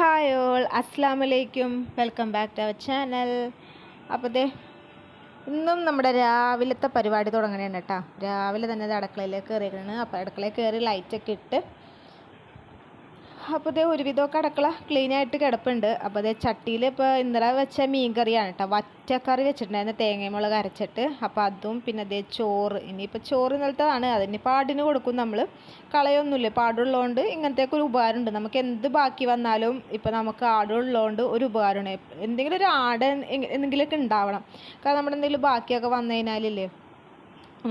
Hi all അസ്സാം വലൈക്കും welcome back to our channel അപ്പോൾ ദേ ഇന്നും നമ്മുടെ രാവിലത്തെ പരിപാടി തുടങ്ങണേണ് കേട്ടോ. രാവിലെ തന്നെ ഇത് അടുക്കളയിലേക്ക് കയറിയാണ് അപ്പോൾ അടുക്കളയിൽ കയറി ലൈറ്റൊക്കെ ഇട്ട് അപ്പോൾ ഇതേ ഒരുവിധമൊക്കെ അടുക്കള ക്ലീൻ ആയിട്ട് കിടപ്പുണ്ട്. അപ്പോൾ അതേ ചട്ടിയിൽ ഇപ്പോൾ ഇന്നലെ വെച്ച മീൻ കറിയാണ് കേട്ടോ. വറ്റക്കറി വെച്ചിട്ടുണ്ടായിരുന്നു. തേങ്ങമുളക് അരച്ചിട്ട്. അപ്പോൾ അതും പിന്നെ അതേ ചോറ്. ഇനിയിപ്പോൾ ചോറ് ഇന്നലത്തതാണ്. അതിന് പാടിന് കൊടുക്കും നമ്മൾ. കളയൊന്നുമില്ല. പാടുള്ളതുകൊണ്ട് ഇങ്ങനത്തെയൊക്കെ ഒരു ഉപകാരമുണ്ട്. നമുക്ക് എന്ത് ബാക്കി വന്നാലും ഇപ്പോൾ നമുക്ക് ആടുള്ളതുകൊണ്ട് ഒരു ഉപകാരമാണ്. എന്തെങ്കിലും ഒരു ആട് എന്തെങ്കിലുമൊക്കെ ഉണ്ടാവണം. കാരണം നമ്മുടെ എന്തെങ്കിലും ബാക്കിയൊക്കെ വന്നു കഴിഞ്ഞാലില്ലേ?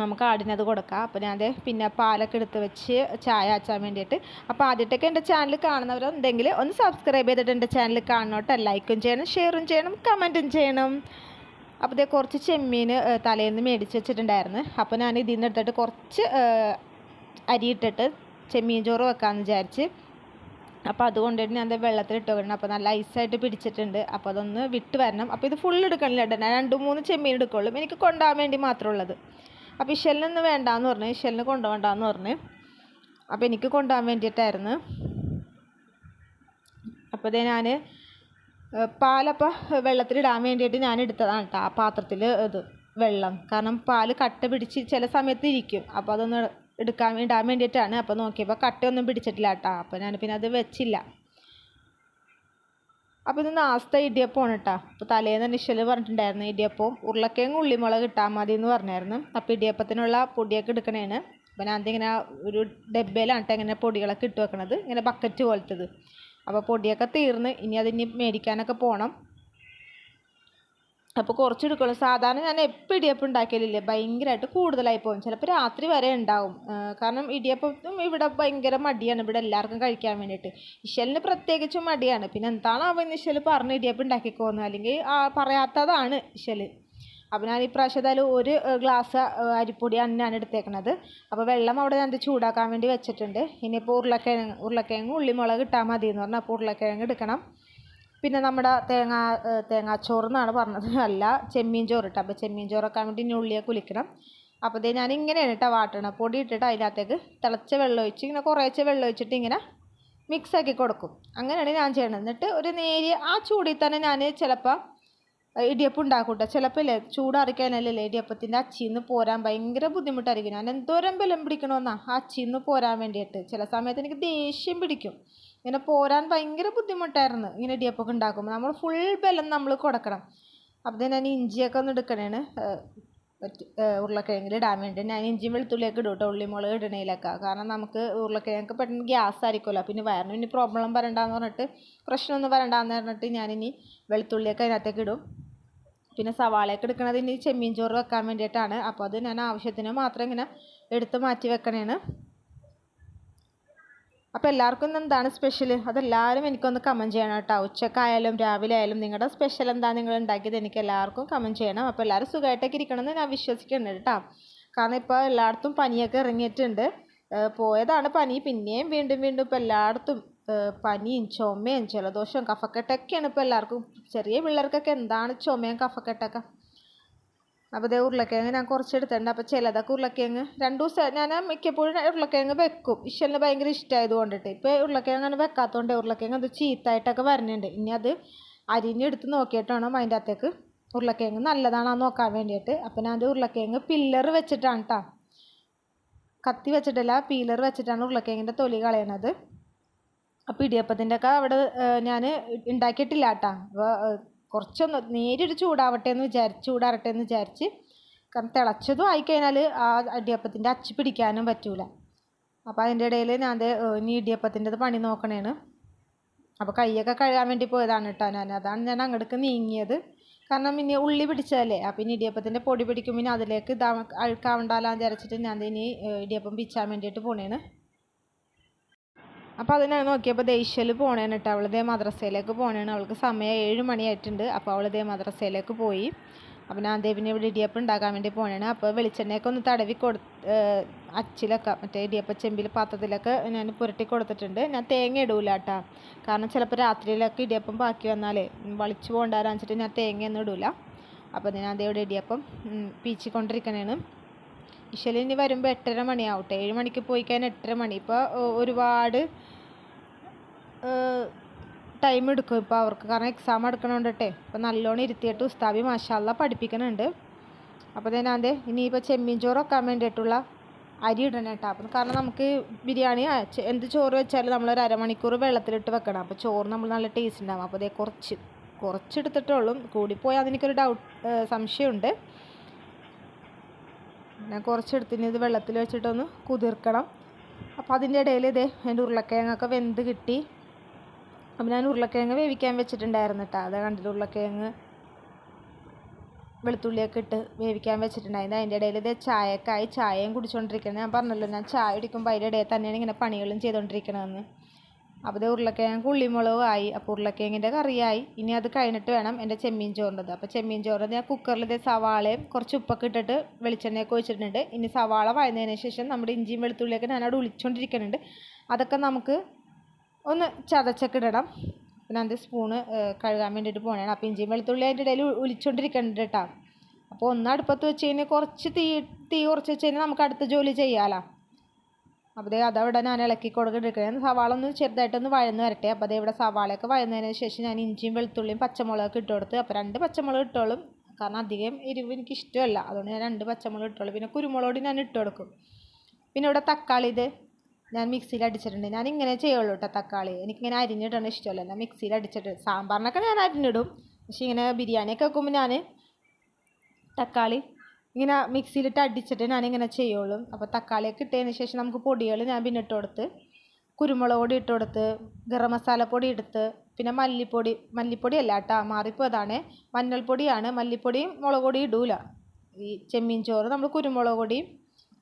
നമുക്ക് ആടിനത് കൊടുക്കാം. അപ്പോൾ ഞാൻ പിന്നെ പാലൊക്കെ എടുത്ത് വെച്ച് ചായ ആച്ചാൻ വേണ്ടിയിട്ട്. അപ്പോൾ ആദ്യമായിട്ടൊക്കെ എന്റെ ചാനൽ കാണുന്നവരുണ്ടെങ്കിൽ ഒന്ന് സബ്സ്ക്രൈബ് ചെയ്തിട്ട് എന്റെ ചാനൽ കാണണോട്ടെ. ലൈക്കും ചെയ്യണം ഷെയറും ചെയ്യണം കമന്റും ചെയ്യണം. അപ്പോൾ ഇതേ കുറച്ച് ചെമ്മീൻ തലേന്ന് മേടിച്ച് വെച്ചിട്ടുണ്ടായിരുന്നു. അപ്പോൾ ഞാൻ ഇതിൽ നിന്ന് എടുത്തിട്ട് കുറച്ച് അരിയിട്ടിട്ട് ചെമ്മീൻ ചോറ് വെക്കാമെന്ന് വിചാരിച്ച്. അപ്പോൾ അതുകൊണ്ട് ഞാൻ ദേ വെള്ളത്തിൽ ഇട്ട് വെക്കണം അപ്പോൾ നല്ല ഐസായിട്ട് പിടിച്ചിട്ടുണ്ട്. അപ്പോൾ അതൊന്ന് വിട്ട് വരണം. അപ്പോൾ ഇത് ഫുൾ എടുക്കണില്ല ഞാൻ രണ്ട് മൂന്ന് ചെമ്മീൻ എടുക്കുള്ളൂ. എനിക്ക് കൊണ്ടുപോകാൻ വേണ്ടി മാത്രമേ ഉള്ളത്. അപ്പോൾ ഇഷലിനൊന്നും വേണ്ടാന്ന് പറഞ്ഞു ഇഷലിന് കൊണ്ടുപോകണ്ടെന്ന് പറഞ്ഞു അപ്പോൾ എനിക്ക് കൊണ്ടുപോകാൻ വേണ്ടിയിട്ടായിരുന്നു. അപ്പോൾ ഇതേ ഞാൻ പാലപ്പോൾ വെള്ളത്തിലിടാൻ വേണ്ടിയിട്ട് ഞാൻ എടുത്തതാണ് കേട്ടോ ആ പാത്രത്തിൽ ഇത് വെള്ളം. കാരണം പാൽ കട്ട പിടിച്ച് ചില സമയത്ത് ഇരിക്കും. അപ്പോൾ അതൊന്ന് എടുക്കാൻ ഇടാൻ വേണ്ടിയിട്ടാണ്. അപ്പോൾ നോക്കിയപ്പോൾ കട്ടയൊന്നും പിടിച്ചിട്ടില്ല കേട്ടോ അപ്പോൾ ഞാൻ പിന്നെ അത് വെച്ചില്ല. അപ്പോൾ ഇത് നാസ്ത ഇടിയപ്പമാണ് കേട്ടോ അപ്പോൾ തലേന്ന് നിശ്ചൽ പറഞ്ഞിട്ടുണ്ടായിരുന്നു ഇടിയപ്പവും ഉരുളക്കിഴങ്ങ് ഉള്ളിമുളക് ഇട്ടാൽ മതി എന്ന് പറഞ്ഞായിരുന്നു. അപ്പോൾ ഇടിയപ്പത്തിനുള്ള പൊടിയൊക്കെ എടുക്കണേന് അപ്പോൾ ഞാൻ ഇങ്ങനെ ഒരു ഡബ്ബയിലാണ് ഇങ്ങനെ പൊടികളൊക്കെ ഇട്ട് വെക്കണത്. ഇങ്ങനെ ബക്കറ്റ് പോലത്തത്. അപ്പോൾ പൊടിയൊക്കെ തീർന്ന് ഇനി അതിനി മേടിക്കാനൊക്കെ പോകണം അപ്പോൾ കുറച്ച് എടുക്കുള്ളൂ സാധാരണ ഞാൻ എപ്പോൾ ഇടിയപ്പം ഉണ്ടാക്കിയാലില്ലേ ഭയങ്കരമായിട്ട് കൂടുതലായി പോകും. ചിലപ്പോൾ രാത്രി വരെ ഉണ്ടാവും. കാരണം ഇടിയപ്പം ഇവിടെ ഭയങ്കര മടിയാണ്. ഇവിടെ എല്ലാവർക്കും കഴിക്കാൻ വേണ്ടിയിട്ട്. ഇഷലിന് പ്രത്യേകിച്ചും മടിയാണ്. പിന്നെ എന്താണ് അവൻ ഇശൽ പറഞ്ഞ് ഇടിയപ്പം ഉണ്ടാക്കിക്കോന്ന്. അല്ലെങ്കിൽ പറയാത്തതാണ് ഇശൽ അപ്പോൾ ഞാൻ ഈ പ്രാവശ്യം ഏതായാലും ഒരു ഗ്ലാസ് അരിപ്പൊടി ഞാൻ എടുത്തേക്കണത്. അപ്പോൾ വെള്ളം അവിടെ ഞാൻ ചൂടാക്കാൻ വേണ്ടി വെച്ചിട്ടുണ്ട്. ഇനിയിപ്പോൾ ഉരുളക്കിഴങ്ങ് ഉരുളക്കിഴങ്ങ് ഉള്ളിമുളക് ഇട്ടാൽ മതി എന്ന് പറഞ്ഞാൽ അപ്പോൾ ഉരുളക്കിഴങ്ങ് എടുക്കണം. പിന്നെ നമ്മുടെ തേങ്ങ തേങ്ങാച്ചോറ് എന്നാണ് പറഞ്ഞത്. അല്ല ചെമ്മീൻ ചോറ് ഇട്ട് അപ്പോൾ ചെമ്മീൻ ചോറൊക്കെ വേണ്ടി ഇനി ഉള്ളിയെ കുലിക്കണം അപ്പോൾ ഇതേ ഞാൻ ഇങ്ങനെയാണ് കേട്ടോ വാട്ടണം. പൊടി ഇട്ടിട്ട് അതിനകത്തേക്ക് തിളച്ച വെള്ളം ഒഴിച്ച് ഇങ്ങനെ കുറേശ്ശെ വെള്ളം ഒഴിച്ചിട്ട് ഇങ്ങനെ മിക്സ് ആക്കി കൊടുക്കും. അങ്ങനെയാണ് ഞാൻ ചെയ്യണത്. എന്നിട്ട് ഒരു നേരിയ ആ ചൂടിൽ തന്നെ ഞാൻ ചിലപ്പോൾ ഇടിയപ്പം ഉണ്ടാക്കും കേട്ടോ ചിലപ്പോൾ ഇല്ലേ ചൂടാറിക്കഴിഞ്ഞാലല്ലേ ഇടിയപ്പത്തിന്റെ അച്ചിന്ന് പോരാൻ ഭയങ്കര ബുദ്ധിമുട്ടായിരിക്കും. ഞാൻ എന്തോരം ബലം പിടിക്കണമെന്നാ ആ അച്ചിന്ന് പോരാൻ വേണ്ടിയിട്ട്. ചില സമയത്ത് എനിക്ക് ദേഷ്യം പിടിക്കും. ഇങ്ങനെ പോരാൻ ഭയങ്കര ബുദ്ധിമുട്ടായിരുന്നു ഇങ്ങനെ ഇടിയപ്പൊക്കെ ഉണ്ടാക്കുമ്പോൾ. നമ്മൾ ഫുൾ ബലം നമ്മൾ കൊടുക്കണം. അപ്പോൾ ഞാൻ ഇഞ്ചിയൊക്കെ ഒന്ന് എടുക്കണേണ്. ഉരുളക്കിഴങ്ങിൽ ഇടാൻ വേണ്ടി ഞാൻ ഇഞ്ചിയും വെളുത്തുള്ളിയൊക്കെ ഇടും കേട്ടോ ഉള്ളിമുളക് ഇടണേലൊക്കെ. കാരണം നമുക്ക് ഉരുളക്കിഴങ്ങ് പെട്ടെന്ന് ഗ്യാസ് ആയിരിക്കുമല്ലോ. പിന്നെ വയറിന് ഇനി പ്രോബ്ലം വരണ്ടാന്ന് പറഞ്ഞിട്ട് പ്രശ്നമൊന്നും വരണ്ടാന്ന് പറഞ്ഞിട്ട് ഞാനിനി വെളുത്തുള്ളിയൊക്കെ അതിനകത്തേക്ക് ഇടും. പിന്നെ സവാളയൊക്കെ എടുക്കണത് ഇനി ചെമ്മീൻ ചോറ് വെക്കാൻ വേണ്ടിയിട്ടാണ്. അപ്പോൾ അത് ഞാൻ ആവശ്യത്തിന് മാത്രം ഇങ്ങനെ എടുത്ത് മാറ്റി വെക്കണേണ്. അപ്പോൾ എല്ലാവർക്കും എന്താണ് സ്പെഷ്യൽ അതെല്ലാവരും എനിക്കൊന്ന് കമന്റ് ചെയ്യണം കേട്ടോ. ഉച്ചക്കായാലും രാവിലെ ആയാലും നിങ്ങളുടെ സ്പെഷ്യൽ എന്താണ് നിങ്ങൾ ഉണ്ടാക്കിയത് എനിക്ക് എല്ലാവർക്കും കമന്റ് ചെയ്യണം. അപ്പോൾ എല്ലാവരും സുഖമായിട്ടൊക്കെ ഇരിക്കണമെന്ന് ഞാൻ വിശ്വസിക്കുന്നുണ്ട് കേട്ടോ. കാരണം ഇപ്പോൾ എല്ലായിടത്തും പനിയൊക്കെ ഇറങ്ങിയിട്ടുണ്ട്. പോയതാണ് പനി. പിന്നെയും വീണ്ടും വീണ്ടും ഇപ്പോൾ എല്ലായിടത്തും പനിയും ചുമയും ജലദോഷവും കഫക്കെട്ടൊക്കെയാണ് ഇപ്പോൾ എല്ലാവർക്കും. ചെറിയ പിള്ളേർക്കൊക്കെ എന്താണ് ചുമയും കഫക്കെട്ടൊക്കെ? അപ്പോൾ ഇതേ ഉരുളക്കിഴങ്ങ് ഞാൻ കുറച്ച് എടുത്തിട്ടുണ്ട് അപ്പോൾ ചിലതൊക്കെ ഉരുളക്കിഴങ്ങ് രണ്ട് ദിവസം ഞാൻ മിക്കപ്പോഴും ഉരുളക്കിഴങ്ങ് വെക്കും. ഇഷലിന് ഭയങ്കര ഇഷ്ടമായത് കൊണ്ടിട്ട്. ഇപ്പോൾ ഉരുളക്കിഴങ്ങ് വെക്കാത്തതുകൊണ്ട് ഉരുളക്കിഴങ്ങ് അത് ചീത്തായിട്ടൊക്കെ വരുന്നുണ്ട് ഇനി അത് അരിഞ്ഞെടുത്ത് നോക്കിയിട്ട് വേണം അതിന്റെ അകത്തേക്ക് ഉരുളക്കിഴങ്ങ് നല്ലതാണോ നോക്കാൻ വേണ്ടിയിട്ട്. അപ്പോൾ ഞാൻ ഉരുളക്കിഴങ്ങ് പില്ലർ വെച്ചിട്ടാണ് കേട്ടോ കത്തി വെച്ചിട്ടല്ല പീലർ വെച്ചിട്ടാണ് ഉരുളക്കിഴങ്ങിന്റെ തൊലി കളയണത്. അപ്പോൾ ഇടിയപ്പത്തിന്റെ ഒക്കെ അവിടെ ഞാൻ ഉണ്ടാക്കിയിട്ടില്ല കേട്ടോ അപ്പോൾ കുറച്ചൊന്ന് നേരിയൊരു ചൂടാവട്ടെ എന്ന് വിചാരിച്ച് ചൂടാറട്ടെ എന്ന് വിചാരിച്ച് കാരണം തിളച്ചതും ആയിക്കഴിഞ്ഞാൽ ആ ഇടിയപ്പത്തിന്റെ അച്ചു പിടിക്കാനും പറ്റൂല. അപ്പോൾ അതിന്റെ ഇടയിൽ ഞാൻ ഇനി ഇടിയപ്പത്തിന്റെത് പണി നോക്കണേണ്. അപ്പോൾ കൈയൊക്കെ കഴുകാൻ വേണ്ടി പോയതാണ് കേട്ടോ ഞാൻ. അതാണ് ഞാൻ അങ്ങോട്ടേക്ക് നീങ്ങിയത്. കാരണം ഇനി ഉള്ളി പിടിച്ചതല്ലേ? അപ്പോൾ ഇനി ഇടിയപ്പത്തിന്റെ പൊടി പിടിക്കും. പിന്നെ അതിലേക്ക് ഇതാ അഴുക്കാവണ്ടാലാന്ന് വിചാരിച്ചിട്ട് ഞാൻ ഇനി ഇടിയപ്പം പിച്ചാൻ വേണ്ടിയിട്ട് പോണേണ്. അപ്പോൾ അതിനെ നോക്കിയപ്പോൾ ദേഷ്യയിൽ പോണേണ് കേട്ടോ. അവൾ ഇതേ മദ്രസയിലേക്ക് പോണേണ് അവൾക്ക് സമയം ഏഴ് മണിയായിട്ടുണ്ട്. അപ്പോൾ അവൾ ഇതേ മദ്രസയിലേക്ക് പോയി. അപ്പം ഞാൻ ദേവിനെ ഇവിടെ ഇടിയപ്പം ഉണ്ടാക്കാൻ വേണ്ടി പോണേണ് അപ്പോൾ വെളിച്ചെണ്ണയൊക്കെ ഒന്ന് തടവി കൊടു അച്ചിലൊക്കെ മറ്റേ ഇടിയപ്പ ചെമ്പിൽ പാത്രത്തിലൊക്കെ ഞാൻ പുരട്ടി കൊടുത്തിട്ടുണ്ട്. ഞാൻ തേങ്ങ ഇടൂല കേട്ടോ. കാരണം ചിലപ്പോൾ രാത്രിയിലൊക്കെ ഇടിയപ്പം ബാക്കി വന്നാലേ വളിച്ചു പോകണ്ടാന്ന് വെച്ചിട്ട് ഞാൻ തേങ്ങയൊന്നും ഇടൂല. അപ്പോൾ ഞാൻ അതേ ഇവിടെ ഇടിയപ്പം പീച്ചിക്കൊണ്ടിരിക്കണേണ് ഇശൽ ഇനി വരുമ്പോൾ എട്ടര മണിയാവട്ടെ. ഏഴ് മണിക്ക് പോയി കഴിഞ്ഞാൽ എട്ടര മണി. ഇപ്പോൾ ഒരുപാട് ടൈം എടുക്കും ഇപ്പോൾ അവർക്ക്. കാരണം എക്സാം എടുക്കണോണ്ടട്ടെ അപ്പോൾ നല്ലോണം ഇരുത്തിയിട്ട് ഉസ്താബി മാഷാല്ല പഠിപ്പിക്കുന്നുണ്ട് അപ്പോൾ തന്നെ അതെ ഇനിയിപ്പോൾ ചെമ്മീൻ ചോറ് വെക്കാൻ വേണ്ടിയിട്ടുള്ള അരി ഇടണം കേട്ടോ അപ്പം കാരണം നമുക്ക് ബിരിയാണി എന്ത് ചോറ് വെച്ചാലും നമ്മളൊരു അരമണിക്കൂർ വെള്ളത്തിലിട്ട് വെക്കണം. അപ്പോൾ ചോറ് നമ്മൾ നല്ല ടേസ്റ്റ് ഉണ്ടാകും അപ്പോൾ അതേ കുറച്ച് കുറച്ചെടുത്തിട്ടുള്ളൂ കൂടിപ്പോയാൽ അതെനിക്കൊരു ഡൗട്ട് സംശയമുണ്ട്. ഞാൻ കുറച്ചെടുത്തിന് ഇത് വെള്ളത്തിൽ വെച്ചിട്ടൊന്ന് കുതിർക്കണം. അപ്പോൾ അതിന്റെ ഇടയിൽ ഇതേ എന്റെ ഉരുളക്കിഴങ്ങൊക്കെ വെന്ത് കിട്ടി. അപ്പം ഞാൻ ഉരുളക്കിഴങ്ങ് വേവിക്കാൻ വെച്ചിട്ടുണ്ടായിരുന്നു കേട്ടോ. അതാ കണ്ടില്ല ഉരുളക്കിഴങ്ങ് വെളുത്തുള്ളിയൊക്കെ ഇട്ട് വേവിക്കാൻ വെച്ചിട്ടുണ്ടായിരുന്നു. അതിന്റെ ഇടയിൽ ഇത് ചായക്കായി ചായയും കുടിച്ചുകൊണ്ടിരിക്കണം ഞാൻ പറഞ്ഞല്ലോ ഞാൻ ചായ കുടിക്കുമ്പോൾ അതിന്റെ ഇടയിൽ തന്നെയാണ് ഇങ്ങനെ പണികളും ചെയ്തുകൊണ്ടിരിക്കണതെന്ന് അപ്പോൾ ഇത് ഉരുളക്കിഴങ്ങ് ഉള്ളിമുളകും ആയി അപ്പോൾ ഉരുളക്കിഴങ്ങിന്റെ കറിയായി. ഇനി അത് കഴിഞ്ഞിട്ട് വേണം എന്റെ ചെമ്മീൻ ചോറിന്റെത്. അപ്പോൾ ചെമ്മീൻ ചോറ് ഞാൻ കുക്കറിൽ ഇതേ സവാളയും കുറച്ച് ഉപ്പൊക്കെ ഇട്ടിട്ട് വെളിച്ചെണ്ണയൊക്കെ ഒഴിച്ചിട്ടുണ്ട് ഇനി സവാള വഴന്നതിന് ശേഷം നമ്മുടെ ഇഞ്ചിയും വെളുത്തുള്ളിയൊക്കെ ഞാനവിടെ ഒളിച്ചുകൊണ്ടിരിക്കുന്നുണ്ട് അതൊക്കെ നമുക്ക് ഒന്ന് ചതച്ചൊക്കെ ഇടണം. പിന്നെ അതിന്റെ സ്പൂണ് കഴുകാൻ വേണ്ടിയിട്ട് പോകണേ അപ്പോൾ ഇഞ്ചിയും വെളുത്തുള്ളി അതിന്റെ ഇടയിൽ ഒളിച്ചുകൊണ്ടിരിക്കുന്നുണ്ട് കേട്ടോ. അപ്പോൾ ഒന്ന് അടുപ്പത്ത് വെച്ച് കഴിഞ്ഞാൽ കുറച്ച് തീ തീ കുറച്ച് വെച്ച് കഴിഞ്ഞാൽ നമുക്ക് അടുത്ത ജോലി ചെയ്യാമല്ലോ അപ്പോൾ ദേ അതവിടെ ഞാൻ ഇളക്കി കൊടുക്കിട്ടിരിക്കുന്നത് സവാള ഒന്ന് ചെറുതായിട്ടൊന്ന് വഴന്ന് വരട്ടെ. അപ്പോൾ അതേ ഇവിടെ സവാളയൊക്കെ വഴന്നതിന് ശേഷം ഞാൻ ഇഞ്ചിയും വെളുത്തുള്ളിയും പച്ചമുളകൊക്കെ ഇട്ട് കൊടുത്ത്. അപ്പോൾ രണ്ട് പച്ചമുളക് ഇട്ടോളും. കാരണം അധികം എരിവ് എനിക്ക് ഇഷ്ടമല്ല. അതുകൊണ്ട് ഞാൻ രണ്ട് പച്ചമുളക് ഇട്ടോളും. പിന്നെ കുരുമുളകോടി ഞാൻ ഇട്ട് കൊടുക്കും. പിന്നെ ഇവിടെ തക്കാളി ഇത് ഞാൻ മിക്സിയിൽ അടിച്ചിട്ടുണ്ട്. ഞാൻ ഇങ്ങനെ ചെയ്യുള്ളൂ കേട്ടോ തക്കാളി. എനിക്കിങ്ങനെ അരിഞ്ഞിട്ടാണ് ഇഷ്ടമല്ല. ഞാൻ മിക്സിയിൽ അടിച്ചിട്ട് സാമ്പാറിനൊക്കെ ഞാൻ അരിഞ്ഞിടും. പക്ഷേ ഇങ്ങനെ ബിരിയാണിയൊക്കെ വെക്കുമ്പോൾ ഞാൻ തക്കാളി ഇങ്ങനെ മിക്സിയിലിട്ട് അടിച്ചിട്ട് ഞാനിങ്ങനെ ചെയ്യുള്ളൂ. അപ്പോൾ തക്കാളിയൊക്കെ ഇട്ടതിന് ശേഷം നമുക്ക് പൊടികൾ ഞാൻ പിന്നെ ഇട്ട് കൊടുത്ത് കുരുമുളക് പൊടി ഇട്ട് കൊടുത്ത് ഗരം മസാലപ്പൊടി എടുത്ത് പിന്നെ മല്ലിപ്പൊടി മല്ലിപ്പൊടി അല്ല കേട്ടോ മാറിപ്പോയതാണ് മഞ്ഞൾപ്പൊടിയാണ് മല്ലിപ്പൊടിയും മുളക് പൊടിയും ഇടൂല. ഈ ചെമ്മീൻ ചോറ് നമ്മൾ കുരുമുളക് പൊടിയും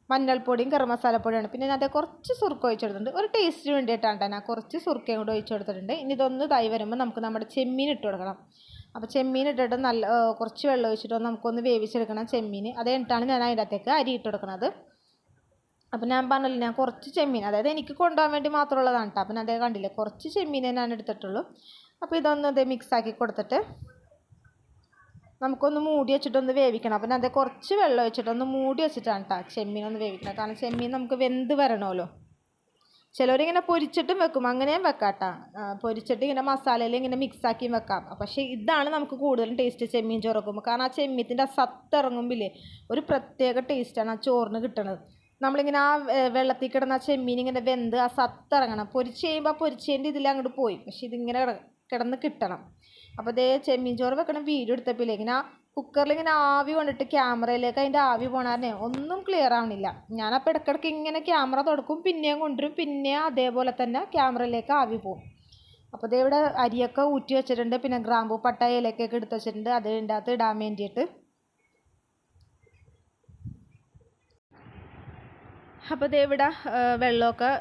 മഞ്ഞൾപ്പൊടിയും ഗരം മസാലപ്പൊടിയാണ് പിന്നെ ഞാൻ അത് കുറച്ച് സുർക്ക ഒഴിച്ചെടുത്തിട്ടുണ്ട്. ഒരു ടേസ്റ്റിന് വേണ്ടിയിട്ടാണ് ഞാൻ കുറച്ച് സുർക്കയും കൂടെ ഒഴിച്ച് കൊടുത്തിട്ടുണ്ട് ഇനി ഇതൊന്ന് ഇതായി വരുമ്പോൾ നമുക്ക് നമ്മുടെ ചെമ്മീൻ ഇട്ട് കൊടുക്കണം. അപ്പോൾ ചെമ്മീൻ ഇട്ടിട്ട് നല്ല കുറച്ച് വെള്ളം ഒഴിച്ചിട്ട് നമുക്കൊന്ന് വേവിച്ചെടുക്കണം ചെമ്മീൻ അത് കഴിഞ്ഞിട്ടാണ് ഞാൻ അതിന്റെ അകത്തേക്ക് അരി ഇട്ട് കൊടുക്കുന്നത് അപ്പം ഞാൻ പറഞ്ഞില്ല ഞാൻ കുറച്ച് ചെമ്മീൻ അതായത് എനിക്ക് കൊണ്ടുപോകാൻ വേണ്ടി മാത്രമുള്ളതാണ് കേട്ടോ അപ്പം അതേ കണ്ടില്ലേ കുറച്ച് ചെമ്മീൻ ഞാൻ എടുത്തിട്ടുള്ളൂ. അപ്പോൾ ഇതൊന്ന് അത് മിക്സ് ആക്കി കൊടുത്തിട്ട് നമുക്കൊന്ന് മൂടി വെച്ചിട്ടൊന്ന് വേവിക്കണം. അപ്പം അതേ കുറച്ച് വെള്ളം വെച്ചിട്ടൊന്ന് മൂടി വെച്ചിട്ടാണ് കേട്ടോ ചെമ്മീൻ ഒന്ന് വേവിക്കണം കാരണം ചെമ്മീൻ നമുക്ക് വെന്ത് വരണമല്ലോ. ചിലവരിങ്ങനെ പൊരിച്ചിട്ടും വെക്കും. അങ്ങനെയും വെക്കാം കേട്ടോ പൊരിച്ചിട്ട് ഇങ്ങനെ മസാലയിൽ ഇങ്ങനെ മിക്സ് ആക്കിയും വെക്കാം. പക്ഷേ ഇതാണ് നമുക്ക് കൂടുതലും ടേസ്റ്റ് ചെമ്മീൻ ചോറ് വെക്കുമ്പോൾ കാരണം ആ ചെമ്മീത്തിന്റെ ആ സത്ത് ഇറങ്ങുമ്പില്ലേ ഒരു പ്രത്യേക ടേസ്റ്റാണ് ആ ചോറിന് കിട്ടണത്. നമ്മളിങ്ങനെ ആ വെള്ളത്തിൽ കിടന്ന ആ ചെമ്മീൻ ഇങ്ങനെ വെന്ത് ആ സത്ത് ഇറങ്ങണം പൊരിച്ച് കഴിയുമ്പോൾ ആ പൊരിച്ചതിന്റെ ഇതിൽ അങ്ങോട്ട് പോയി. പക്ഷേ ഇതിങ്ങനെ കിടന്ന് കിട്ടണം. അപ്പോൾ അതേ ചെമ്മീൻ ചോറ് വെക്കണം വീഡിയോ എടുത്തപ്പോൾ ഇങ്ങനെ കുക്കറിൽ ഇങ്ങനെ ആവി കൊണ്ടിട്ട് ക്യാമറയിലേക്ക് അതിന്റെ ആവി പോണാരനെ ഒന്നും ക്ലിയർ ആവണില്ല. ഞാനപ്പോൾ ഇടയ്ക്കിടയ്ക്ക് ഇങ്ങനെ ക്യാമറ തുടക്കും പിന്നെയും കൊണ്ടുവരും പിന്നെ അതേപോലെ തന്നെ ക്യാമറയിലേക്ക് ആവി പോകും അപ്പോൾ ഇവിടെ അരിയൊക്കെ ഊറ്റി വെച്ചിട്ടുണ്ട്. പിന്നെ ഗ്രാമ്പു പട്ട ഇലക്കൊക്കെ എടുത്ത് വെച്ചിട്ടുണ്ട്. അത് ഇതിന്റെ അകത്ത് ഇടാൻ വേണ്ടിയിട്ട്. അപ്പോൾ ഇവിടെ വെള്ളമൊക്കെ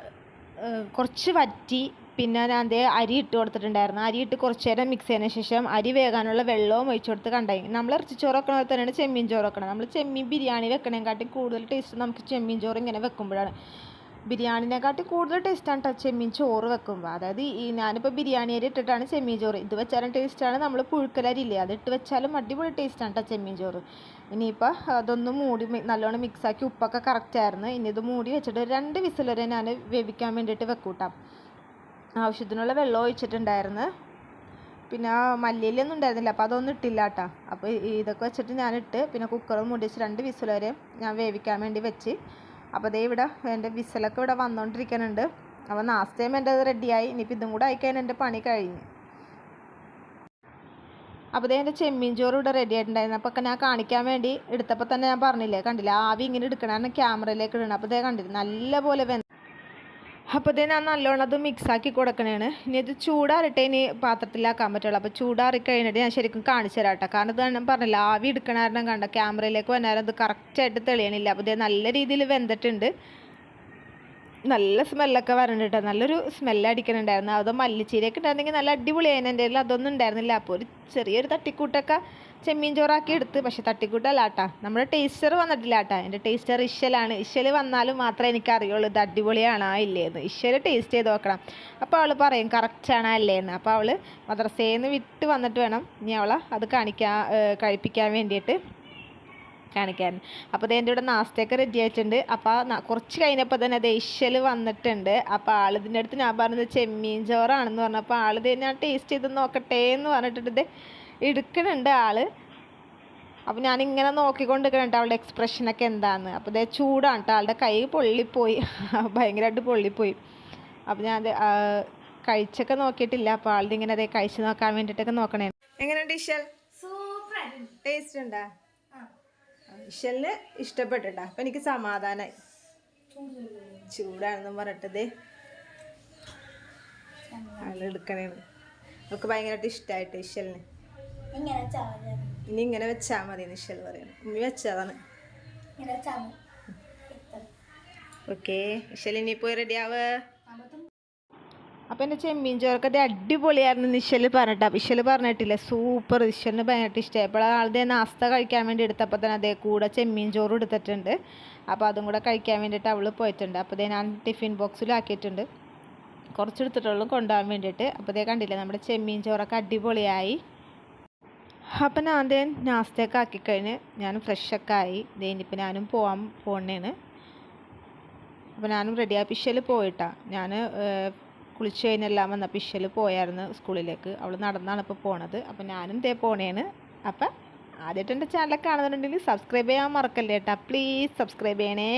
കുറച്ച് വറ്റി പിന്നെ ഞാൻ അതേ അരി ഇട്ട് കൊടുത്തിട്ടുണ്ടായിരുന്നു. അരി ഇട്ട് കുറച്ച് നേരം മിക്സ് ചെയ്തതിന് ശേഷം അരി വേകാനുള്ള വെള്ളവും ഒഴിച്ചു കൊടുത്ത് കണ്ടായി. നമ്മൾ ഇറച്ചിച്ചോറ് വെക്കണ പോലെ തന്നെയാണ് ചെമ്മീൻ ചോറ് വെക്കണം നമ്മൾ ചെമ്മീൻ ബിരിയാണി വെക്കണേക്കാട്ടും കൂടുതൽ ടേസ്റ്റ് നമുക്ക് ചെമ്മീൻ ചോറ് ഇങ്ങനെ വെക്കുമ്പോഴാണ്. ബിരിയാണിനെക്കാട്ടി കൂടുതൽ ടേസ്റ്റാണ് കേട്ടോ ചെമ്മീൻ ചോറ് വെക്കുമ്പോൾ അതായത് ഈ ഞാനിപ്പോൾ ബിരിയാണി അരി ഇട്ടിട്ടാണ് ചെമ്മീൻ ചോറ്. ഇത് വെച്ചാലും ടേസ്റ്റാണ് നമ്മൾ പുഴുക്കലരി ഇല്ലേ അത് ഇട്ട് വെച്ചാലും അടിപൊളി ടേസ്റ്റാണ് കേട്ടോ ചെമ്മീൻ ചോറ്. ഇനിയിപ്പോൾ അതൊന്ന് മൂടി നല്ലോണം മിക്സാക്കി ഉപ്പൊക്കെ കറക്റ്റായിരുന്നു ഇനി ഇത് മൂടി വെച്ചിട്ട് രണ്ട് വിസിൽ വരെ ഞാൻ വേവിക്കാൻ വേണ്ടിയിട്ട് വെക്കൂട്ടാം. ആവശ്യത്തിനുള്ള വെള്ളം ഒഴിച്ചിട്ടുണ്ടായിരുന്നു. പിന്നെ മല്ലിയിലൊന്നും ഉണ്ടായിരുന്നില്ല. അപ്പോൾ അതൊന്നും ഇട്ടില്ല കേട്ടോ അപ്പോൾ ഇതൊക്കെ വെച്ചിട്ട് ഞാൻ ഇട്ട് പിന്നെ കുക്കർ മുടിച്ച് രണ്ട് വിസിൽ വരെ ഞാൻ വേവിക്കാൻ വേണ്ടി വെച്ച്. അപ്പോൾ ദേ ഇവിടെ എന്റെ വിസിലൊക്കെ ഇവിടെ വന്നുകൊണ്ടിരിക്കുന്നുണ്ട് അപ്പോൾ നാസ്തയും എന്റെ റെഡിയായി ഇനിയിപ്പോൾ ഇതും കൂടെ ആയിക്കഴിഞ്ഞാൽ എന്റെ പണി കഴിഞ്ഞു. അപ്പോൾ ദേ എന്റെ ചെമ്മീൻ ചോറ് ഇവിടെ റെഡി ആയിട്ടുണ്ടായിരുന്നു. അപ്പോൾ ഞാൻ കാണിക്കാൻ വേണ്ടി എടുത്തപ്പോൾ തന്നെ ഞാൻ പറഞ്ഞില്ലേ? കണ്ടില്ല? ആവി ഇങ്ങനെ എടുക്കണമെന്ന് ക്യാമറയിലേക്ക് ഇടണം. അപ്പോൾ ദേ കണ്ടില്ല? നല്ലപോലെ വെന്ത് അപ്പോൾ ഇത് ഞാൻ നല്ലോണം അത് മിക്സ് ആക്കി കൊടുക്കണേണ്. ഇനി ഇത് ചൂടാറിട്ടേ ഇനി പാത്രത്തിലാക്കാൻ പറ്റുള്ളൂ. അപ്പോൾ ചൂടാറി കഴിഞ്ഞിട്ട് ഞാൻ ശരിക്കും കാണിച്ചു തരാം കേട്ടോ കാരണം ഇത് ഞാൻ പറഞ്ഞില്ല ആവി എടുക്കണ കണ്ട ക്യാമറയിലേക്ക് വന്നാലും അത് കറക്റ്റായിട്ട് തെളിയണില്ല. അപ്പോൾ ഇത് നല്ല രീതിയിൽ വെന്തിട്ടുണ്ട്. നല്ല സ്മെല്ലൊക്കെ വരണ്ടിട്ട് നല്ലൊരു സ്മെല്ല് അടിക്കണുണ്ടായിരുന്നു. അത് മല്ലിച്ചീരയൊക്കെ ഉണ്ടായിരുന്നെങ്കിൽ നല്ല അടിപൊളിയായിരുന്നു എന്റെ അതൊന്നും ഉണ്ടായിരുന്നില്ല. അപ്പോൾ ഒരു ചെറിയൊരു തട്ടിക്കൂട്ടൊക്കെ ചെമ്മീൻ ചോറാക്കി എടുത്ത് പക്ഷെ തട്ടിക്കൂട്ടല്ല കേട്ടാ നമ്മുടെ ടേസ്റ്റർ വന്നിട്ടില്ല കേട്ടാ എന്റെ ടേസ്റ്റർ ഇഷലാണ് ഇഷൽ വന്നാലും മാത്രമേ എനിക്ക് അറിയുള്ളൂ ഇത് അടിപൊളിയാണോ ഇല്ലേന്ന്. ഇഷൽ ടേസ്റ്റ് ചെയ്ത് നോക്കണം. അപ്പോൾ അവൾ പറയും കറക്റ്റാണോ അല്ലേന്ന്. അപ്പോൾ അവൾ മദ്രസേന്ന് വിട്ട് വന്നിട്ട് വേണം ഇനി അവളെ അത് കാണിക്കാൻ കഴിപ്പിക്കാൻ വേണ്ടിയിട്ട് കാണിക്കാൻ. അപ്പോൾ എന്റെ ഇവിടെ നാസ്തയൊക്കെ റെഡി ആയിട്ടുണ്ട്. അപ്പോൾ കുറച്ച് കഴിഞ്ഞപ്പോൾ തന്നെ അത് ഇഷ്യൽ വന്നിട്ടുണ്ട്. അപ്പോൾ ആളിതിന്റെ അടുത്ത് ഞാൻ പറഞ്ഞത് ചെമ്മീൻ ചോറാണെന്ന് പറഞ്ഞപ്പോൾ ആളിത് ഞാൻ ടേസ്റ്റ് ചെയ്ത് നോക്കട്ടെ എന്ന് പറഞ്ഞിട്ടുണ്ട് എടുക്കണുണ്ട് ആൾ. അപ്പോൾ ഞാനിങ്ങനെ നോക്കിക്കൊണ്ടിരിക്കണുണ്ട് അവളുടെ എക്സ്പ്രഷനൊക്കെ എന്താന്ന്. അപ്പോൾ ഇതേ ചൂടാണ് കേട്ടോ ആളുടെ കൈ പൊള്ളിപ്പോയി. ഭയങ്കരമായിട്ട് പൊള്ളിപ്പോയി. അപ്പോൾ ഞാൻ അത് കഴിച്ചൊക്കെ നോക്കിയിട്ടില്ല. അപ്പോൾ ആളുടെ ഇങ്ങനെ അതേ കഴിച്ച് നോക്കാൻ വേണ്ടിയിട്ടൊക്കെ നോക്കണേ. എങ്ങനെയുണ്ട് ഇഷൽ? ടേസ്റ്റ് ഉണ്ടാ. ഇഷലിന് ഇഷ്ടപ്പെട്ടിട്ടാ അപ്പം എനിക്ക് സമാധാനമായി ചൂടാണെന്ന് പറഞ്ഞിട്ടത് ആളെടുക്കണേ നമുക്ക് ഭയങ്കരമായിട്ട് ഇഷ്ടമായിട്ട് ഇഷലിന്. ഇനി ഇങ്ങനെ വെച്ചാൽ മതി ഇഷൽ പറയുന്നു ഉമ്മി വെച്ചതാണ്. ഓക്കെ ഇഷൽ ഇനി പോയി റെഡി ആവ് അപ്പം എന്റെ ചെമ്മീൻ ചോറൊക്കെ അടിപൊളിയായിരുന്നു നിഷൽ പറഞ്ഞിട്ട്. അപ്പം ഇഷൽ പറഞ്ഞിട്ടില്ല? സൂപ്പർ. നിഷലിന് ഭയങ്കര ഇഷ്ടമായി അപ്പോൾ ആളുടെ നാസ്ത കഴിക്കാൻ വേണ്ടി എടുത്തപ്പോൾ തന്നെ അതേ കൂടെ ചെമ്മീൻ ചോറ് എടുത്തിട്ടുണ്ട്. അപ്പോൾ അതും കൂടെ കഴിക്കാൻ വേണ്ടിയിട്ട് അവൾ പോയിട്ടുണ്ട്. അപ്പോൾ ഇതേ ഞാൻ ടിഫിൻ ബോക്സിലാക്കിയിട്ടുണ്ട്. കുറച്ചെടുത്തിട്ടുള്ളൂ കൊണ്ടുപോകാൻ വേണ്ടിയിട്ട്. അപ്പോൾ ഇതേ കണ്ടില്ലേ നമ്മുടെ ചെമ്മീൻ ചോറൊക്കെ അടിപൊളിയായി. അപ്പം ഞാൻ ആദ്യം നാസ്തയൊക്കെ ആക്കിക്കഴിഞ്ഞ് ഞാൻ ഫ്രഷൊക്കെ ആയി ദേ ഞാനും പോകാൻ പോകണേന്ന് അപ്പോൾ ഞാനും റെഡി ആയി പിഷൽ പോയിട്ടാ. ഞാൻ കുളിച്ച് കഴിഞ്ഞെല്ലാം വന്ന പിഷൽ പോയായിരുന്നു സ്കൂളിലേക്ക്. അവൾ നടന്നാണ് ഇപ്പോൾ പോണത്. അപ്പോൾ ഞാനും ദേ പോണേന്ന്. അപ്പം ആദ്യമായിട്ട് എന്റെ ചാനലൊക്കെ കാണുന്നുണ്ടെങ്കിൽ സബ്സ്ക്രൈബ് ചെയ്യാൻ മറക്കല്ലേട്ടാ. പ്ലീസ് സബ്സ്ക്രൈബ് ചെയ്യണേ.